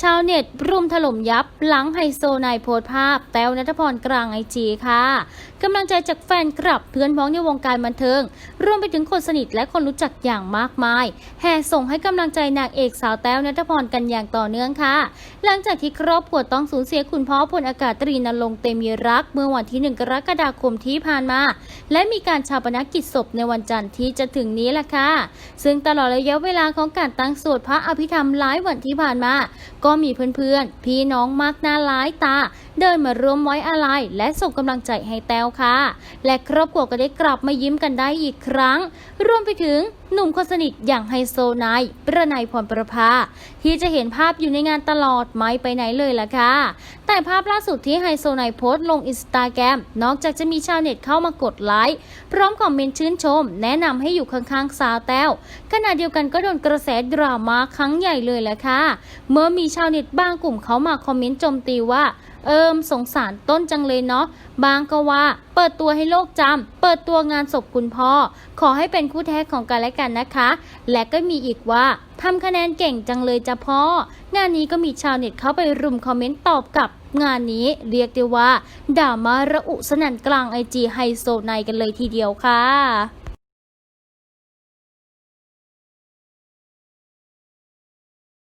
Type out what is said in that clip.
ชาวเน็ตรุมถล่มยับหลังไฮโซนายโพสภาพ แต้วนัทพรกลางไอจีค่ะกำลังใจจากแฟนคลับเพื่อนพ้องในวงการบันเทิง รวมไปถึงคนสนิทและคนรู้จักอย่างมากมาย แห่ส่งให้กำลังใจนางเอกสาวแต้วนัทพรกันอย่างต่อเนื่องค่ะ หลังจากที่ครอบครัวต้องสูญเสียคุณพ่อพลอากาศตรีนรงเตมีรัก เมื่อวันที่ 1 กรกฎาคมที่ผ่านมา และมีการชาปนกิจศพในวันจันทร์ที่จะถึงนี้แหละค่ะซึ่งตลอดระยะเวลาของการตั้งสวดพระอภิธรรมหลายวันที่ผ่านมาก็มีเพื่อนๆ พี่น้องมากหน้าหลายตา เดินมาร่วมไว้อาลัยและส่งกำลังใจให้แต้วค่ะ และครอบครัวก็ได้กลับมายิ้มกันได้อีกครั้ง รวมไปถึงหนุ่มคนสนิทอย่างไฮโซนายประนายพรประภา ที่จะเห็นภาพอยู่ในงานตลอดไม่ไปไหนเลยล่ะค่ะ แต่ภาพล่าสุดที่ไฮโซนายโพสต์ลงอินสตาแกรมนอกจากจะมีชาวเน็ตเข้ามากดไลค์พร้อมคอมเมนต์ชื่นชม แนะนำให้อยู่ข้างๆสาวแต้วขณะเดียวกันก็โดนกระแสดราม่าครั้งใหญ่เลยแหละค่ะ เมื่อมีชาวเน็ตบางกลุ่มเขามาคอมเมนต์โจมตีว่าเอิมสงสารต้นจังเลยเนาะบางก็ว่า เปิดตัวให้โลกจำ เปิดตัวงานศพคุณพ่อ ขอให้เป็นคู่แท้ของกันและกันนะคะ และก็มีอีกว่า ทำคะแนนเก่งจังเลยจ้ะพ่อ งานนี้ก็มีชาวเน็ตเข้าไปรุมคอมเมนต์ตอบกลับงานนี้เรียกได้ว่าด่ามาระอุสนั่นกลางไอจีไฮโซไนกันเลยทีเดียวค่ะ